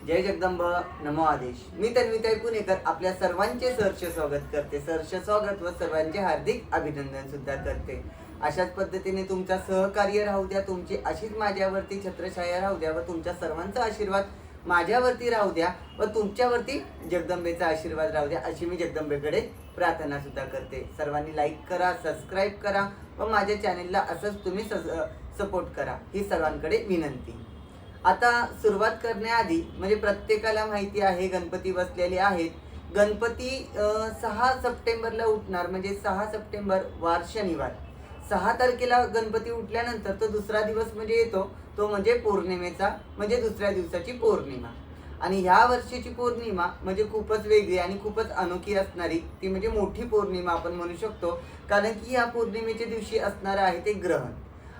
जय जगदंब नमो आदेश. मी तन्विताई पुणेकर आपल्या सर्वांचे सहर्ष स्वागत करते. सहर्ष स्वागत व सर्वांचे हार्दिक अभिनंदन सुद्धा करते. अशाच पद्धतीने तुमचा सहकार्य राहू द्या. तुमची अशीच माझ्यावरती छत्रछाया राहू द्या व तुमच्या सर्वांचा आशीर्वाद माझ्यावरती राहू द्या व तुमच्यावरती जगदंबेचा आशीर्वाद राहू द्या अशी मी जगदंबेकडे प्रार्थना सुद्धा करते. सर्वांनी लाईक करा सबस्क्राईब करा व माझ्या चॅनेलला असंच तुम्ही सपोर्ट करा. ही सर्वांकडे विनंती. आता सुरुवात करण्याआधी म्हणजे प्रत्येकाला माहिती आहे गणपती बसलेले आहेत. गणपती सहा सप्टेंबरला उठणार म्हणजे सहा सप्टेंबर वार शनिवार. सहा तारखेला गणपती उठल्यानंतर तो दुसरा दिवस म्हणजे येतो तो म्हणजे पौर्णिमेचा म्हणजे दुसऱ्या दिवसाची पौर्णिमा. आणि ह्या वर्षीची पौर्णिमा म्हणजे खूपच वेगळी आणि खूपच अनोखी असणारी ती म्हणजे मोठी पौर्णिमा आपण म्हणू शकतो. कारण की या पौर्णिमेच्या दिवशी असणारं आहे ते ग्रहण.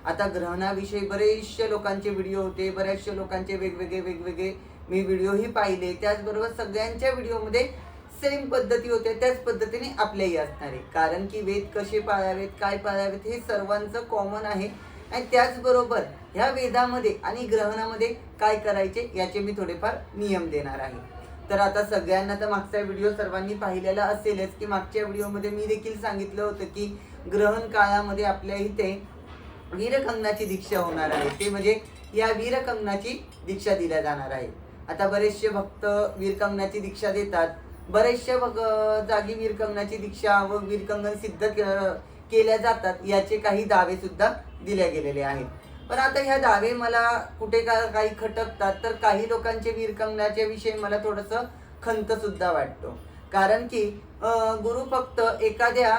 आता ग्रहणाविषयी बरेचशे लोकांचे व्हिडिओ होते बऱ्याचशा लोकांचे वेगवेगळे वेगवेगळे मी व्हिडिओही पाहिले. त्याचबरोबर सगळ्यांच्या व्हिडिओमध्ये सेम पद्धती होत्या त्याच पद्धतीने आपल्याही असणार आहे. कारण की वेद कसे पाळावेत काय पाळावेत हे सर्वांचं कॉमन आहे. आणि त्याचबरोबर ह्या वेदामध्ये आणि ग्रहणामध्ये काय करायचे याचे मी थोडेफार नियम देणार आहे. तर आता सगळ्यांना तर मागचा व्हिडिओ सर्वांनी पाहिलेला असेलच की मागच्या व्हिडिओमध्ये मी देखील सांगितलं होतं की ग्रहण काळामध्ये आपल्या इथे वीरकंगनाची दीक्षा होणार आहे. ते म्हणजे या वीरकंगनाची दीक्षा दिल्या जाणार आहे. आता बरेचसे भक्त वीरकंगनाची दीक्षा देतात. बरेचसे भग जागी वीरकंगनाची दीक्षा व वीरकंगन सिद्ध केल्या जातात. याचे काही दावे सुद्धा दिले गेलेले आहेत. पण आता ह्या दावे मला कुठे का काही खटकतात तर काही लोकांचे वीरकंगनाच्या विषयी मला थोडंसं खंत सुद्धा वाटतो. कारण की गुरु फक्त एखाद्या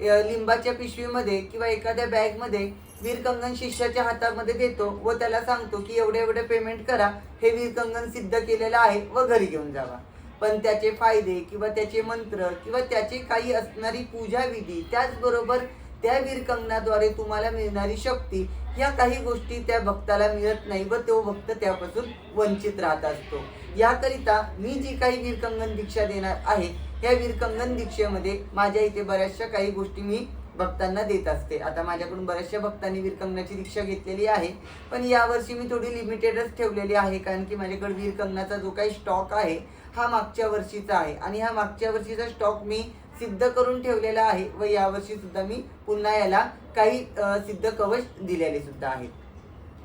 लिंबाच्या पिशवीमध्ये किंवा एखाद्या बॅगमध्ये वीरकंगन शिष्याच्या हातामध्ये देतो व त्याला सांगतो की एवढे एवढे पेमेंट करा हे वीरकंगन सिद्ध केलेलं आहे व घरी घेऊन जावा. पण त्याचे फायदे किंवा त्याचे मंत्र किंवा त्याची काही असणारी पूजा विधी त्याचबरोबर त्या वीरकंगनाद्वारे तुम्हाला मिळणारी शक्ती या काही गोष्टी त्या भक्ताला मिळत नाही व तो भक्त त्यापासून वंचित राहत असतो. याकरिता मी जी काही वीरकंगन दीक्षा देणार आहे या वीरकंगन दीक्षेमध्ये माझ्या इथे बऱ्याचशा काही गोष्टी मी भक्तांना देत असते. आता माझ्याकडून बऱ्याचशा भक्तांनी वीरकंगनाची दीक्षा घेतलेली आहे. पण यावर्षी मी थोडी लिमिटेडच ठेवलेली आहे कारण की माझ्याकडे वीरकंगनाचा जो काही स्टॉक आहे हा मागच्या वर्षीचा आहे. आणि हा मागच्या वर्षीचा स्टॉक मी सिद्ध करून ठेवलेला आहे व यावर्षी सुद्धा मी पुन्हा याला काही सिद्ध कवच दिलेले सुद्धा आहेत.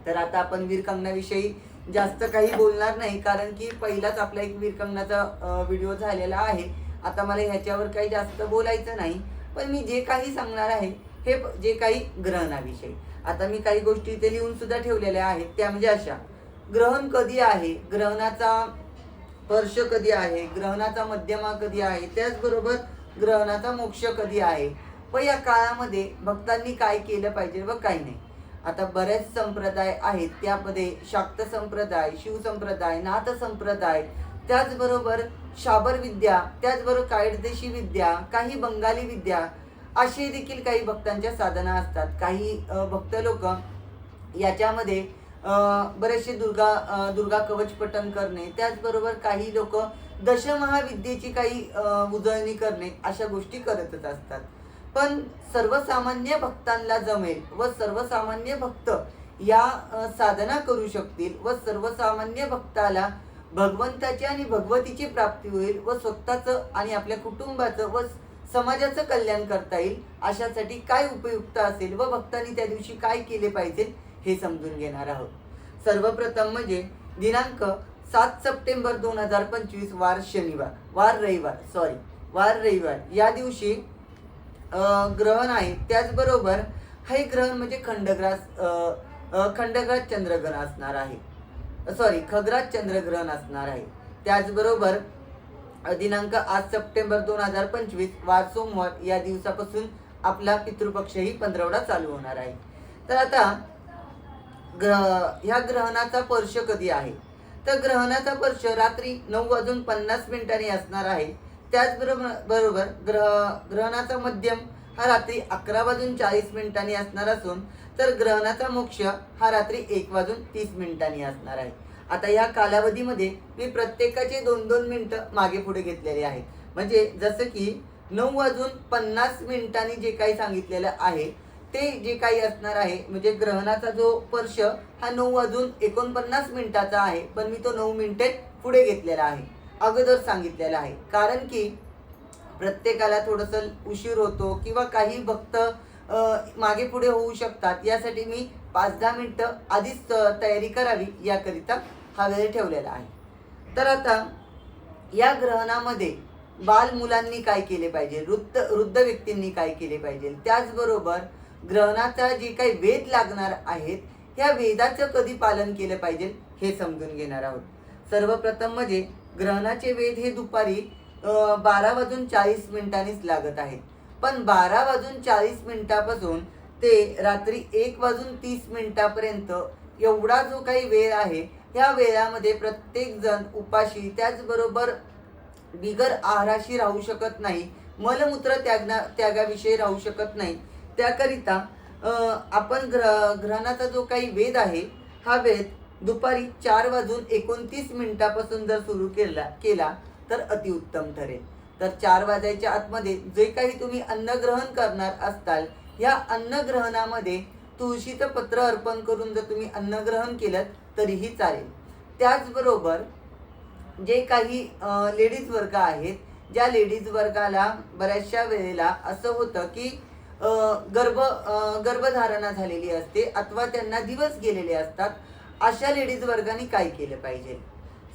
तर आता आपण वीरकंगनाविषयी जास्त काही बोलणार नाही कारण की पहिलाच आपला एक वीरकंगनाचा व्हिडिओ झालेला आहे. आता मला ह्याच्यावर काही जास्त बोलायचं नाही पण मी जे काही सांगणार आहे हे जे काही ग्रहणाविषयी. आता मी काही गोष्टी इथे लिहून सुद्धा ठेवलेल्या आहेत त्या म्हणजे अशा. ग्रहण कधी आहे? ग्रहणाचा स्पर्श कधी आहे? ग्रहणाचा मध्यमा कधी आहे? त्याचबरोबर ग्रहणाचा मोक्ष कधी आहे? व या काळामध्ये भक्तांनी काय केलं पाहिजे व काय नाही. आता बरेच संप्रदाय आहेत त्यामध्ये शाक्त संप्रदाय शिव संप्रदाय नाथ संप्रदाय त्याचबरोबर शाबर विद्या त्याचबरोबर कायदेशी विद्या काही बंगाली विद्या असे देखील काही भक्तांच्या साधना असतात. काही भक्त लोक याच्यामध्ये बरेचसे दुर्गा दुर्गा कवच पठण करणे त्याचबरोबर काही लोक दशमहाविद्येची काही उजळणी करणे अशा गोष्टी करतच असतात. पण सर्वसामान्य भक्तांना जमेल व सर्वसामान्य भक्त या साधना करू शकतील व सर्वसामान्य भक्ताला भगवंताची आणि भगवतीची प्राप्ती होईल व स्वतःचं आणि आपल्या कुटुंबाचं व समाजाचं कल्याण करता येईल अशासाठी काय उपयुक्त असेल व भक्तांनी त्या दिवशी काय केले पाहिजे हे समजून घेणार आहोत. सर्वप्रथम म्हणजे दिनांक सात सप्टेंबर दोन हजार पंचवीस वार शनिवार वार रविवार सॉरी वार रविवार. या दिवशी ग्रहण आहे. त्याचबरोबर हे ग्रहण म्हणजे खंडग्रास खंडग्रास चंद्रग्रहण असणार आहे. सॉरी खग्रात चंद्रग्रहण असणार आहे. त्याचबरोबर दिनांक आज सप्टेंबर दोन हजार पंचवीस वार सोमवार या दिवसापासून आपला पितृपक्षही पंधरवडा चालू होणार आहे. तर आता ग्रह ह्या ग्रहणाचा स्पर्श कधी आहे? तर ग्रहणाचा स्पर्श रात्री नऊ वाजून पन्नास मिनिटांनी असणार आहे. त्याचबरोबर बरोबर ग्रह ग्रहणाचा मध्यम हा रात्री अकरा वाजून चाळीस मिनिटांनी असणार असून तर ग्रहणाचा मोक्ष हा रात्री एक वाजून तीस मिनिटांनी असणार आहे. आता या कालावधीमध्ये मी प्रत्येकाचे दोन दोन मिनटं मागे पुढे घेतलेले आहेत. म्हणजे जसं की नऊ वाजून पन्नास मिनिटांनी जे काही सांगितलेलं आहे ते जे काही असणार आहे म्हणजे ग्रहणाचा जो स्पर्श हा नऊ वाजून एकोणपन्नास मिनिटाचा आहे पण मी तो नऊ मिनिटे पुढे घेतलेला आहे अगोदर सांगितलेला आहे. कारण की प्रत्येकाला थोडंसं उशीर होतो किंवा काही भक्त मागे पुढे होऊ शकतात. यासाठी मी पाच दहा मिनटं आधीच तयारी करावी याकरिता हा वेळ ठेवलेला आहे. तर आता या ग्रहणामध्ये बाल मुलांनी काय केले पाहिजे? वृद्ध वृद्ध व्यक्तींनी काय केले पाहिजे? त्याचबरोबर ग्रहणाचा जे काही वेद लागणार आहेत या वेदाचं कधी पालन केलं पाहिजे हे समजून घेणार आहोत. सर्वप्रथम म्हणजे ग्रहणाचे वेद हे दुपारी बारा वाजून चाळीस मिनिटांनीच लागत आहेत. पण बारा वाजून चाळीस मिनिटापासून ते रात्री एक वाजून तीस मिनिटापर्यंत एवढा जो काही वेळ आहे ह्या वेळामध्ये प्रत्येक जण उपाशी त्याचबरोबर बिगर आहाराशी राहू शकत नाही मलमूत्र त्यागना त्यागाविषयी राहू शकत नाही. त्याकरिता आपण ग्र ग्रहणाचा जो काही वेद आहे हा वेद दुपारी चार वाजून एकोणतीस मिनिटापासून जर सुरू केला केला तर अतिउत्तम ठरेल. तर चार वाजायच्या आतमध्ये जे काही तुम्ही अन्नग्रहण करणार असताल या अन्नग्रहणामध्ये तुळशीचं पत्र अर्पण करून जर तुम्ही अन्नग्रहण केलं तरीही चालेल. त्याचबरोबर जे काही लेडीज वर्ग आहेत ज्या लेडीज वर्गाला बऱ्याचशा वेळेला असं होतं की गर्भ गर्भधारणा झालेली असते अथवा त्यांना दिवस गेलेले असतात अशा लेडीज वर्गाने काय केलं पाहिजे?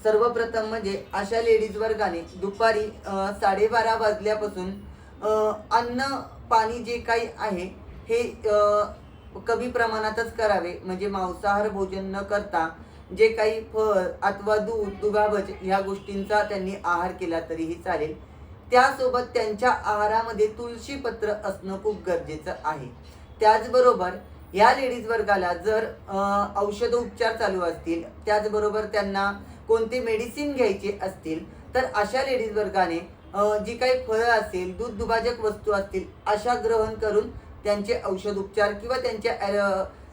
सर्वप्रथम म्हणजे अशा लेडीज वर्गाने दुपारी साडेबारा वाजल्यापासून अन्न पाणी जे काही आहे हे कमी प्रमाणातच करावे. म्हणजे मांसाहार भोजन न करता जे काही फळ अथवा दूध दुधाभज ह्या गोष्टींचा त्यांनी आहार केला तरीही चालेल. त्यासोबत त्यांच्या आहारामध्ये तुळशीपत्र असणं खूप गरजेचं आहे. त्याचबरोबर या लेडीज वर्गाला जर औषध उपचार चालू असतील त्याचबरोबर त्यांना कोणते मेडिसिन घ्यायचे असतील तर अशा लेडीज वर्गाने जी काही फळं असतील दूध दुभाजक वस्तू असतील अशा ग्रहण करून त्यांचे औषध उपचार किंवा त्यांच्या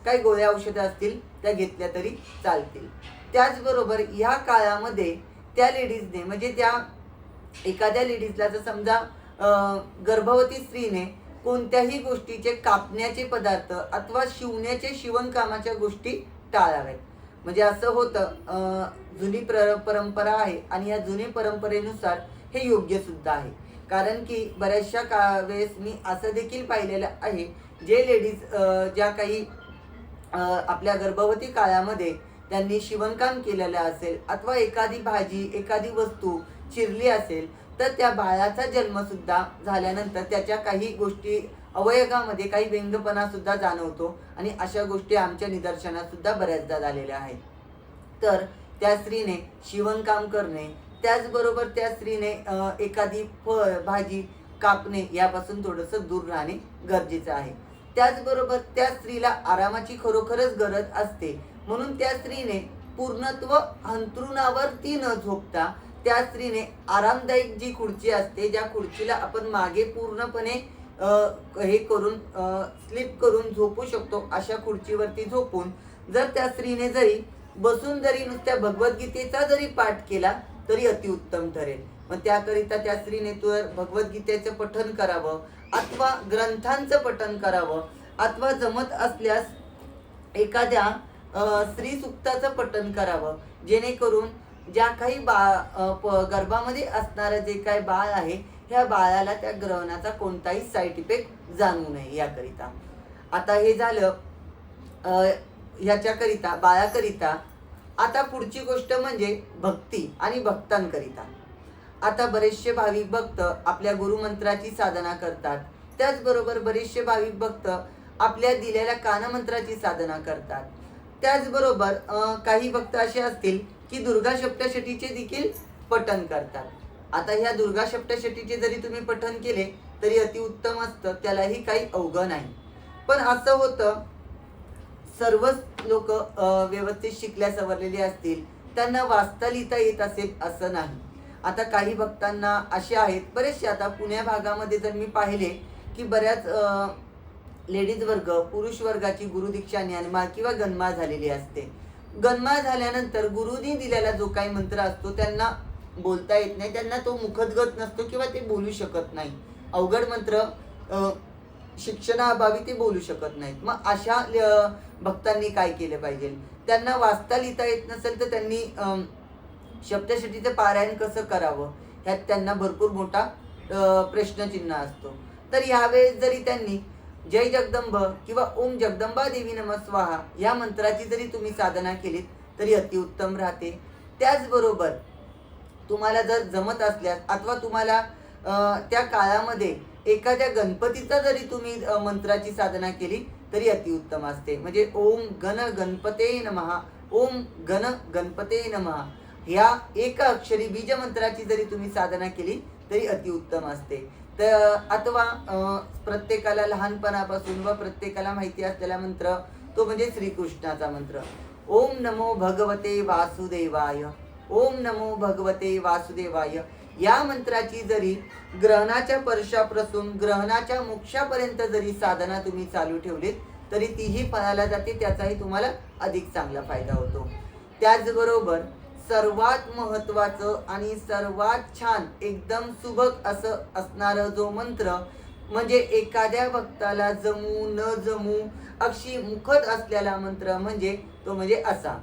काही गोळ्या औषधं असतील त्या घेतल्या तरी चालतील. त्याचबरोबर ह्या काळामध्ये त्या लेडीजने म्हणजे त्या एखाद्या लेडीजला जर समजा गर्भवती स्त्रीने कोणत्याही गोष्टीचे कापण्याचे पदार्थ अथवा शिवण्याचे शिवणकामाच्या गोष्टी टाळाव्यात. म्हणजे असं होतं जुनी प्र परंपरा आहे आणि या जुनी परंपरेनुसार हे योग्य सुद्धा आहे. कारण की बऱ्याचशा का वेळेस मी असं देखील पाहिलेलं आहे जे लेडीज ज्या काही आपल्या गर्भवती काळामध्ये त्यांनी शिवणकाम केलेलं असेल अथवा एखादी भाजी एखादी वस्तू चिरली असेल तर त्या बाळाचा जन्मसुद्धा झाल्यानंतर त्याच्या काही गोष्टी अवयवामध्ये काही व्यंगपणा सुद्धा जाणवतो आणि अशा गोष्टी आमच्या निदर्शनात सुद्धा बऱ्याचदा झालेल्या आहेत. तर त्या स्त्रीने शिवणकाम करणे त्याचबरोबर त्या स्त्रीने एखादी फळ भाजी कापणे यापासून थोडंसं दूर राहणे गरजेचं आहे. त्याचबरोबर त्या स्त्रीला आरामाची खरोखरच गरज असते. म्हणून त्या स्त्रीने पूर्णत्व अंथरुणावरती न झोपता त्या स्त्रीने आरामदायक जी खुर्ची असते ज्या खुर्चीला आपण मागे पूर्णपणे हे करून स्लिप करून झोपू शकतो अशा खुर्चीवरती झोपून. जर त्या स्त्रीने जरी बसून जरी नुसत्या भगवद्गीतेचा जरी पाठ केला तरी अतिउत्तम ठरेल. मग त्याकरिता त्या स्त्रीने तर भगवद्गीतेचं पठन करावं अथवा ग्रंथांचं पठन करावं अथवा जमत असल्यास एखाद्या स्त्री सुक्ताचं पठन करावं. जेणेकरून ज्या काही बा प- गर्भामध्ये असणारं जे काही बाळ आहे ह्या बाळाला त्या ग्रहणाचा कोणताही साईड इफेक्ट जाणू नये याकरिता. आता हे झालं ह्याच्याकरिता बाळाकरिता. आता पुढची गोष्ट म्हणजे भक्ती आणि भक्तांकरिता. आता बरेचसे भाविक भक्त आपल्या गुरुमंत्राची साधना करतात. त्याचबरोबर बरेचसे भाविक भक्त आपल्या दिलेल्या कानमंत्राची साधना करतात. त्याचबरोबर काही भक्त असे असतील की दुर्गा सप्तशतीचे देखील पठन करतात. आता ह्या दुर्गा सप्तशतीचे जरी तुम्ही पठन केले तरी अतिउत्तम असतं त्यालाही काही अवघं नाही. पण असं होतं सर्वच लोक व्यवस्थित शिकल्या सवरलेले असतील त्यांना वाचता लिहिता येत असेल असं नाही. आता काही भक्तांना असे आहेत बरेचसे आता पुण्या भागामध्ये जर मी पाहिले की बऱ्याच लेडीज वर्ग पुरुष वर्गाची गुरुदीक्षा ज्ञानमाळ किंवा गणमाळ झालेली असते. गणमाळ झाल्यानंतर गुरुनी दिलेला जो काही मंत्र असतो त्यांना बोलता येत नाही. त्यांना तो मुखदगत नसतो किंवा ते बोलू शकत नाही. अवघड मंत्र शिक्षणाअभावी ते बोलू शकत नाहीत. मग अशा भक्तांनी काय केलं पाहिजे? त्यांना वाचता लिहिता येत नसेल तर त्यांनी अम, पारायण कसं करावं? ह्यात त्यांना भरपूर मोठा प्रश्नचिन्ह असतो. तर यावेळेस जरी त्यांनी जय जगदंब किंवा ओम जगदंबा देवी नमस्वाहा या मंत्राची जरी तुम्ही साधना केलीत तरी अतिउत्तम राहते. त्याचबरोबर तुम्हाला जर जमत असल्यास अथवा तुम्हाला त्या काळामध्ये एखाद्या गणपतीचा जरी तुम्ही मंत्राची साधना केली तरी अतिउत्तम असते. म्हणजे ओम गण गणपते नमहा ओम गण गणपते नमहा ह्या एका अक्षरी बीज मंत्राची जरी तुम्ही साधना केली तरी अतिउत्तम असते. तर अथवा प्रत्येकाला लहानपणापासून व प्रत्येकाला माहिती असलेला मंत्र तो म्हणजे श्रीकृष्णाचा मंत्र. ओम नमो भगवते वासुदेवाय. ओम नमो भगवते वासुदेवाय. या मंत्राची जरी ग्रहणाच्या परशापासून ग्रहणाच्या मोक्षापर्यंत जरी साधना तुम्ही चालू ठेवलीत तरी तीही फळाला जाते त्याचाही तुम्हाला अधिक चांगला फायदा होतो. त्याचबरोबर सर्वात महत्वाचं आणि सर्वात छान एकदम सुबक असं असणारं जो मंत्र म्हणजे एखाद्या भक्ताला जमू न जमू अक्षी मुखत असलेला मंत्र म्हणजे तो म्हणजे असा.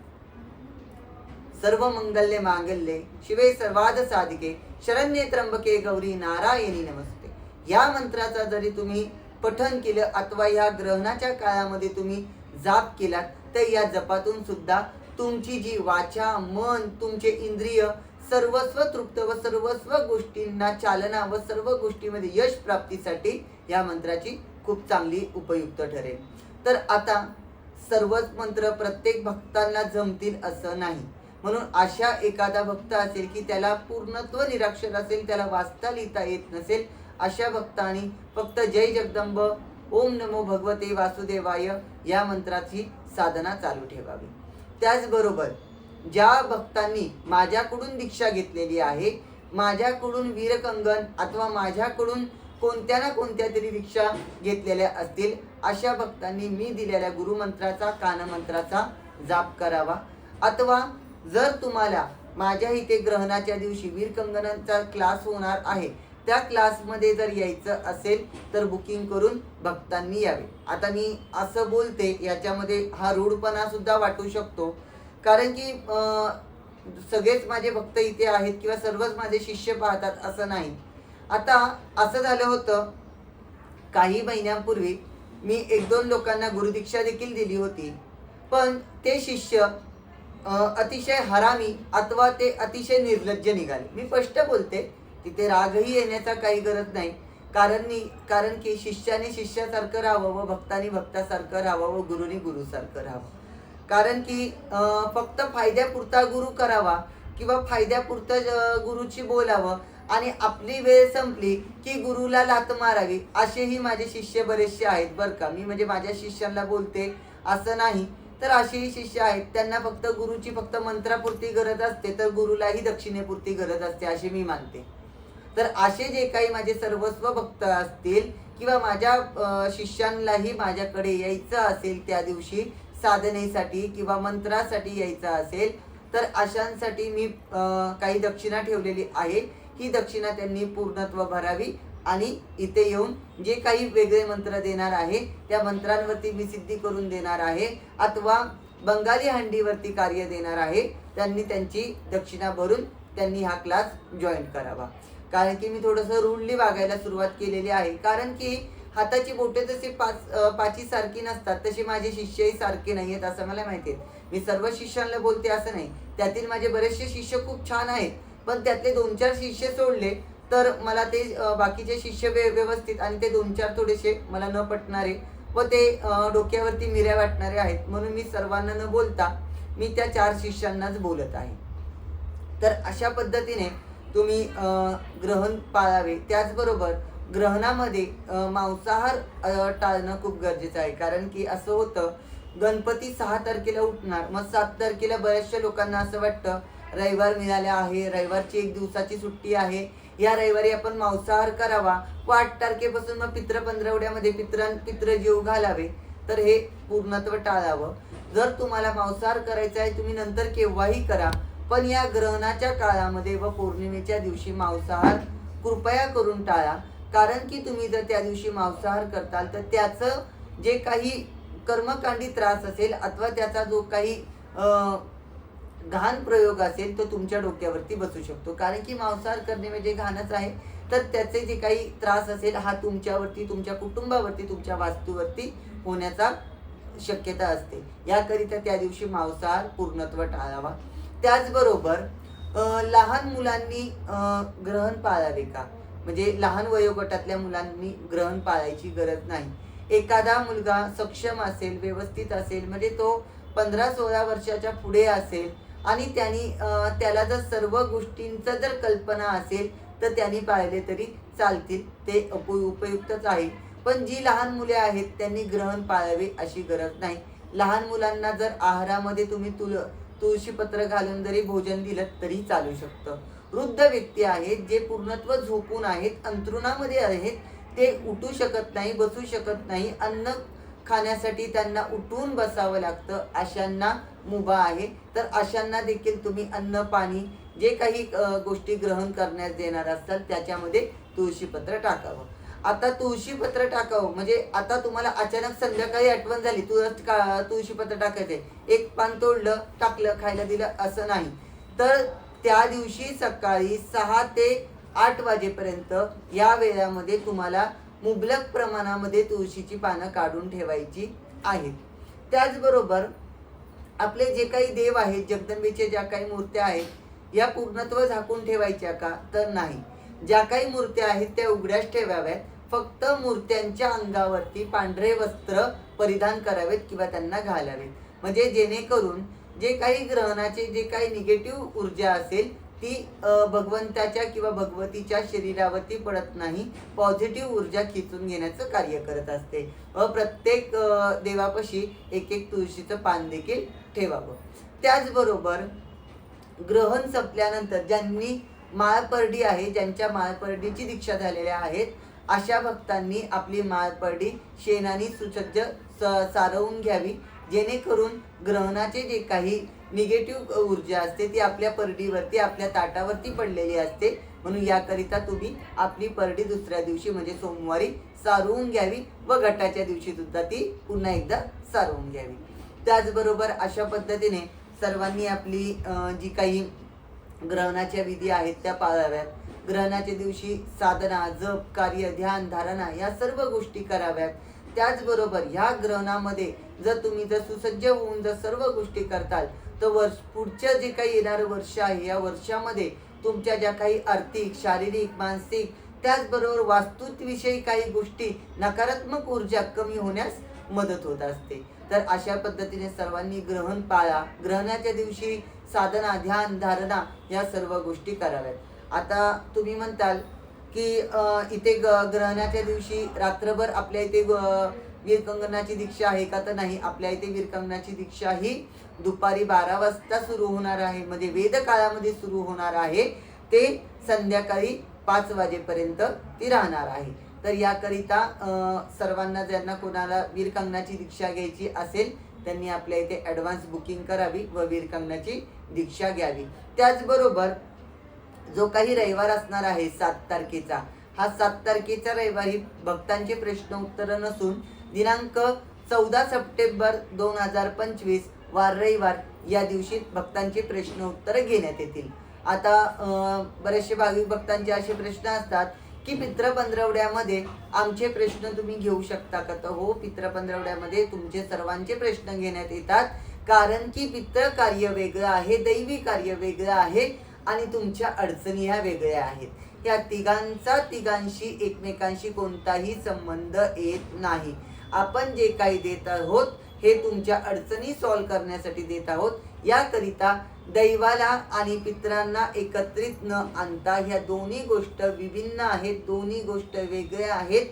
सर्व मंगल्ये मांगल्ये शिवे सर्वाद साधिके शरण्ये त्र्यंबके गौरी नारायणी नमस्ते या मंत्राचा जरी तुम्ही पठन केलं अथवा या ग्रहणाच्या काळामध्ये तुम्ही जाप केलात तर या जपातून सुद्धा तुमची जी वाचा मन तुमचे इंद्रिय सर्वस्व तृप्त व सर्वस्व गोष्टींना चालना व सर्व गोष्टीमध्ये यश प्राप्तीसाठी या मंत्राची खूप चांगली उपयुक्त ठरेल तर आता सर्वच मंत्र प्रत्येक भक्तांना जमतील असं नाही म्हणून अशा एखादा भक्त असेल की त्याला पूर्णत्व निराक्षर असेल त्याला वाचता लिहिता येत नसेल अशा भक्तांनी फक्त जय जगदंब ओम नमो भगवते वासुदेवाय या मंत्राची साधना चालू ठेवावी. त्याचबरोबर ज्या भक्तांनी माझ्याकडून दीक्षा घेतलेली आहे माझ्याकडून वीरकंगन अथवा माझ्याकडून कोणत्या ना कोणत्या तरी दीक्षा घेतलेल्या असतील अशा भक्तांनी मी दिलेल्या गुरुमंत्राचा कानमंत्राचा जाप करावा. अथवा जर तुम्हाला माझ्या इथे ग्रहणाच्या दिवशी वीरकंगनांचा क्लास होणार आहे त्या क्लासमध्ये जर यायचं असेल तर बुकिंग करून भक्तांनी यावे. आता मी असं बोलते याच्यामध्ये हा रूढपणा सुद्धा वाटू शकतो. कारण की सगळेच माझे भक्त इथे आहेत किंवा सर्वच माझे शिष्य पाहतात असं नाही. आता असं झालं होतं काही महिन्यांपूर्वी मी एक दोन लोकांना गुरुदीक्षा देखील दिली होती. पण ते शिष्य अतिशय हरामी अथवा ते अतिशय निर्लज्ज निघाले. मी स्पष्ट बोलते तिथे रागही येण्याचा काही गरज नाही. कारण नी कारण की शिष्याने शिष्यासारखं राहावं व भक्तानी भक्तासारखं राहावं व गुरुनी गुरुसारखं राहावं. कारण की फक्त फायद्यापुरता गुरु करावा किंवा फायद्यापुरतं गुरुची बोलावं आणि आपली वेळ संपली की गुरुला लात मारावी असेही माझे शिष्य बरेचसे आहेत बरं का. मी म्हणजे माझ्या शिष्यांना बोलते असं नाही. तर असेही शिष्य आहेत. त्यांना फक्त गुरुची फक्त मंत्रापुरती गरज असते तर गुरुलाही दक्षिणेपुरती गरज असते असे मी मानते. तर असे जे काही माझे सर्वस्व भक्त असतील किंवा माझ्या शिष्यांनाही माझ्याकडे यायचं असेल त्या दिवशी साधनेसाठी किंवा मंत्रासाठी यायचं असेल तर अशांसाठी मी काही दक्षिणा ठेवलेली आहे. ही दक्षिणा त्यांनी पूर्णत्व भरावी. आणि इथे येऊन जे काही वेगळे मंत्र देणार आहे त्या मंत्रांवरती मी सिद्धी करून देणार आहे. अथवा बंगाली हंडीवरती कार्य देणार आहे त्यांनी त्यांची दक्षिणा भरून त्यांनी हा क्लास जॉईन करावा. कारण की मी थोडंसं रुडली वागायला सुरुवात केलेली आहे. कारण की हाताची बोटे जशी पाच पाची सारखी नसतात तसे माझे शिष्यही सारखे नाही आहेत असं मला माहिती आहे. मी सर्व शिष्यांना बोलते असं नाही. त्यातील माझे बरेचसे शिष्य खूप छान आहेत. पण त्यातले दोन चार शिष्य सोडले तर मला ते बाकीचे शिष्य व्य- व्यवस्थित आणि ते दोन चार थोडेसे मला न पटणारे व ते डोक्यावरती मिऱ्या वाटणारे आहेत. म्हणून मी सर्वांना न बोलता मी त्या चार शिष्यांनाच बोलत आहे. तर अशा पद्धतीने तुम्ही ग्रहण पाळावे. त्याचबरोबर ग्रहणामध्ये मांसाहार टाळणं खूप गरजेचं आहे. कारण की असं होतं गणपती सहा तारखेला उठणार. मग सात तारखेला बऱ्याचशा लोकांना असं वाटतं रविवार मिळाला आहे रविवारची एक दिवसाची सुट्टी आहे. या रविवारी आपण मांसाहार करावा. व आठ तारखेपासून मग पित्र पंधरवड्यामध्ये पित्रां पित्र जीव घालावे. तर हे पूर्णत्व टाळावं. जर तुम्हाला मांसाहार करायचा आहे तुम्ही नंतर केव्हाही करा. पण या ग्रहणाच्या काळामध्ये व पौर्णिमेच्या दिवशी मांसाहार कृपया करून टाळा. कारण की तुम्ही जर त्या दिवशी मांसाहार करताल तर त्याचं जे काही कर्मकांडी त्रास असेल अथवा त्याचा जो काही घाण प्रयोग असेल तो तुमच्या डोक्यावरती बसू शकतो. कारण की मांसाहार करणे म्हणजे घाणच आहे. तर त्याचे जे काही त्रास असेल हा तुमच्यावरती तुमच्या कुटुंबावरती तुमच्या वास्तूवरती होण्याचा शक्यता असते. याकरिता त्या दिवशी मांसाहार पूर्णत्व टाळावा. त्याचबरोबर लहान मुलांनी ग्रहण पाळावे का? म्हणजे लहान वयोगटातल्या मुलांनी ग्रहण पाळायची गरज नाही. एखादा मुलगा सक्षम असेल व्यवस्थित असेल म्हणजे तो पंधरा सोळा वर्षाच्या पुढे असेल आणि त्यांनी त्याला जर सर्व गोष्टींचं जर कल्पना असेल तर त्यांनी पाळले तरी चालतील. ते उप उपयुक्तच आहे पण जी लहान मुले आहेत त्यांनी ग्रहण पाळावे अशी गरज नाही. लहान मुलांना जर आहारामध्ये तुम्ही तुल तुळशीपत्र घालून जरी भोजन दिलं तरी चालू शकतं. वृद्ध व्यक्ती आहेत जे पूर्णत्व झोपून आहेत अंथरुणामध्ये आहेत ते उठू शकत नाही बसू शकत नाही अन्न खाण्यासाठी त्यांना उठून बसावं लागतं. अशांना मुभा आहे. तर अशांना देखील तुम्ही अन्न पाणी जे काही गोष्टी ग्रहण करण्यास देणार असाल त्याच्यामध्ये तुळशीपत्र टाकावं. आता तुळशीपत्र टाकावं. म्हणजे आता तुम्हाला अचानक संध्याकाळी आठवण झाली तुळस का तुळशीपत्र टाकायचंय. एक पान तोडलं टाकलं खायला दिलं असं नाही. तर त्या दिवशी सकाळी सहा ते आठ वाजेपर्यंत या वेळामध्ये तुम्हाला मुबलक प्रमाणामध्ये तुळशीची पानं काढून ठेवायची आहेत. त्याचबरोबर आपले जे काही देव आहेत जगदंबेच्या ज्या काही मूर्त्या आहेत या पूर्णत्व झाकून ठेवायच्या का? तर नाही. ज्या काही मूर्त्या आहेत त्या उघड्याच ठेवाव्यात. फक्त मूर्त्यांच्या अंगावरती पांढरे वस्त्र परिधान करावेत किंवा त्यांना घालावेत. म्हणजे जेणेकरून जे काही ग्रहणाचे जे काही निगेटिव्ह ऊर्जा असेल ती भगवंताच्या किंवा भगवतीच्या शरीरावरती पडत नाही. पॉझिटिव्ह ऊर्जा खिचून घेण्याचं कार्य करत असते. व प्रत्येक देवापाशी एक एक तुळशीचं पान देखील ठेवावं. त्याचबरोबर ग्रहण संपल्यानंतर ज्यांनी माळपरडी आहे ज्यांच्या माळपरडीची दीक्षा झालेल्या आहेत अशा भक्तांनी आपली माळपरडी शेणाने सुसज्ज स- सारवून घ्यावी. जेणेकरून ग्रहणाचे जे काही निगेटिव्ह ऊर्जा असते ती आपल्या परडीवरती आपल्या ताटावरती पडलेली असते. म्हणून याकरिता तुम्ही आपली परडी दुसऱ्या दिवशी म्हणजे सोमवारी सारवून घ्यावी व गटाच्या दिवशी सुद्धा ती पुन्हा एकदा सारवून घ्यावी. त्याचबरोबर अशा पद्धतीने सर्वांनी आपली जी काही ग्रहणाच्या विधी आहेत त्या पाळाव्यात. ग्रहणाच्या दिवशी साधना जप कार्य ध्यान धारणा या सर्व गोष्टी कराव्यात. त्याचबरोबर ह्या ग्रहणामध्ये जर तुम्ही जर सुसज्ज होऊन जर सर्व गोष्टी करताल तर वर्ष पुढचं जे काही येणारं वर्ष आहे या वर्षामध्ये तुमच्या ज्या काही आर्थिक शारीरिक मानसिक त्याचबरोबर वास्तुविषयी काही गोष्टी नकारात्मक ऊर्जा कमी होण्यास मदत होत असते. तर अशा पद्धतीने सर्वांनी ग्रहण पाळा. ग्रहणाच्या दिवशी साधना ध्यान धारणा या सर्व गोष्टी कराव्यात. आता तुम्ही म्हणताल की इथे ग- ग्रहणाच्या दिवशी रात्रभर आपल्या इथे वीरकंगनाची दीक्षा आहे का तर नाही. आपल्या इथे वीरकंगनाची दीक्षा ही दुपारी बारा वाजता सुरू होणार आहे. म्हणजे वेद काळामध्ये सुरू होणार आहे. ते संध्याकाळी पाच वाजेपर्यंत ती राहणार आहे. तर याकरिता सर्वांना ज्यांना कोणाला वीरकंगनाची दीक्षा घ्यायची असेल त्यांनी आपल्या इथे ॲडव्हान्स बुकिंग करावी व वीरकंगनाची दीक्षा घ्यावी. त्याचबरोबर जो काही रविवार असणार आहे सात तारखेचा हा सात तारखेचा रविवारी भक्तांचे प्रश्न उत्तर नसून दिनांक चौदा सप्टेंबर दोन हजार पंचवीस वार रविवार या दिवशी भक्तांचे प्रश्न उत्तर घेण्यात येतील. आता बरेचसे भाविक भक्तांचे असे प्रश्न असतात की पित्र पंधरवड्यामध्ये आमचे प्रश्न तुम्ही घेऊ शकता का? तर हो पित्र पंधरवड्यामध्ये तुमचे सर्वांचे प्रश्न घेण्यात येतात. कारण की पित्र कार्य वेगळं आहे दैवी कार्य वेगळं आहे आणि तुमच्या अडचणी ह्या वेगळ्या आहेत. या तिघांचा तिघांशी एकमेकांशी कोणताही संबंध येत नाही. आपण जे काही देत आहोत हे तुमच्या अडचणी सॉल्व्ह करण्यासाठी देत आहोत. याकरिता दैवाला आणि पित्रांना एकत्रित न आणता ह्या दोन्ही गोष्ट विभिन्न आहेत दोन्ही गोष्ट वेगळ्या आहेत.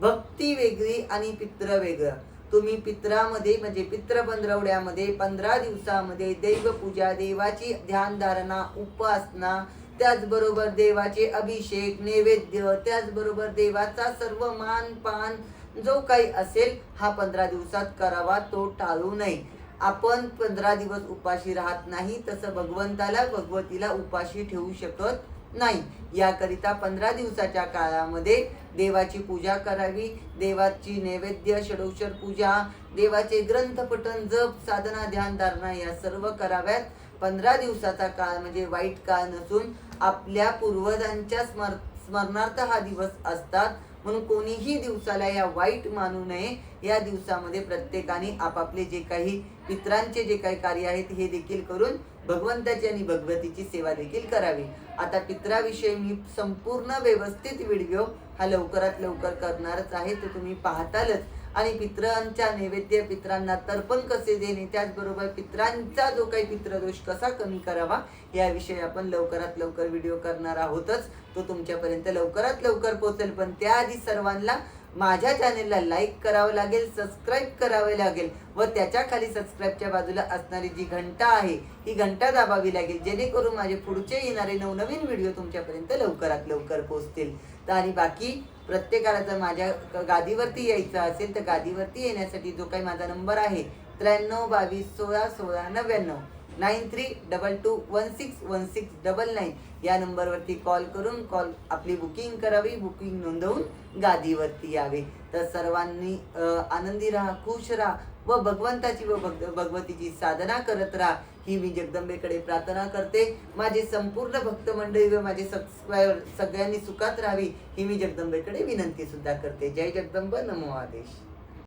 भक्ती वेगळी आणि पित्र वेगळं. तुम्ही पित्रामध्ये म्हणजे पित्र पंधरवड्यामध्ये पंधरा दिवसामध्ये देवपूजा देवाची ध्यानधारणा उपासना त्याचबरोबर देवाचे अभिषेक नैवेद्य त्याचबरोबर देवाचा सर्व मान पान जो काही असेल हा पंधरा दिवसात करावा तो टाळू नये. आपण पंधरा दिवस उपाशी राहत नाही तसं भगवंताला भगवतीला उपाशी ठेवू शकत नाही. याकरिता पंधरा दिवसाच्या काळामध्ये देवाची पूजा करावी देवाची नैवेद्य षडोक्षर पूजा देवाचे ग्रंथपठण जप साधना ध्यान धारणा या सर्व कराव्यात. पंधरा दिवसाचा काळ म्हणजे वाईट काळ नसून आपल्या पूर्वजांच्या स्मर स्मरणार्थ हा दिवस असतात. म्हणून कोणीही दिवसाला या वाईट मानू नये. या दिवसामध्ये प्रत्येकाने आपापले जे काही पित्रांचे जे काही कार्य आहेत हे देखील करून भगवंताची आणि भगवतीची सेवा देखील करावी. आता पित्राविषयी मी संपूर्ण व्यवस्थित व्हिडिओ हा लवकरात लवकर करणारच आहे. तो तुम्ही पाहतालच आणि पित्रांच्या नैवेद्य पित्रांना तर्पण कसे देणे त्याचबरोबर पित्रांचा जो काही पित्रदोष कसा कमी करावा याविषयी आपण लवकरात लवकर व्हिडिओ करणार आहोतच. तो तुमच्यापर्यंत लवकरात लवकर पोहोचेल. पण त्याआधी सर्वांना माझ्या चॅनेलला लाईक करावं लागेल सबस्क्राईब करावे लागेल व त्याच्याखाली सबस्क्राईबच्या बाजूला असणारी जी घंटा आहे ही घंटा दाबावी लागेल. जेणेकरून माझे पुढचे येणारे नवनवीन व्हिडिओ तुमच्यापर्यंत लवकरात लवकर पोहोचतील. तर आणि बाकी प्रत्येकाला जर माझ्या गादीवरती यायचं असेल तर गादीवरती येण्यासाठी जो काही माझा नंबर आहे त्र्याण्णव बावीस सोळा सोळा नव्याण्णव nine three double two one six one six double nine या नंबरवरती कॉल करून कॉल आपली बुकिंग करावी बुकिंग नोंदवून गादीवरती यावे. तर सर्वांनी आनंदी राहा खुश राहा व भगवंताची व भग भगवतीची साधना करत राहा. ही मी जगदंबेकडे प्रार्थना करते. माझे संपूर्ण भक्त मंडळी व माझे सबस्क्रायबर सगळ्यांनी सुखात राहावी ही मी जगदंबेकडे विनंती सुद्धा करते. जय जगदंब नमो आदेश.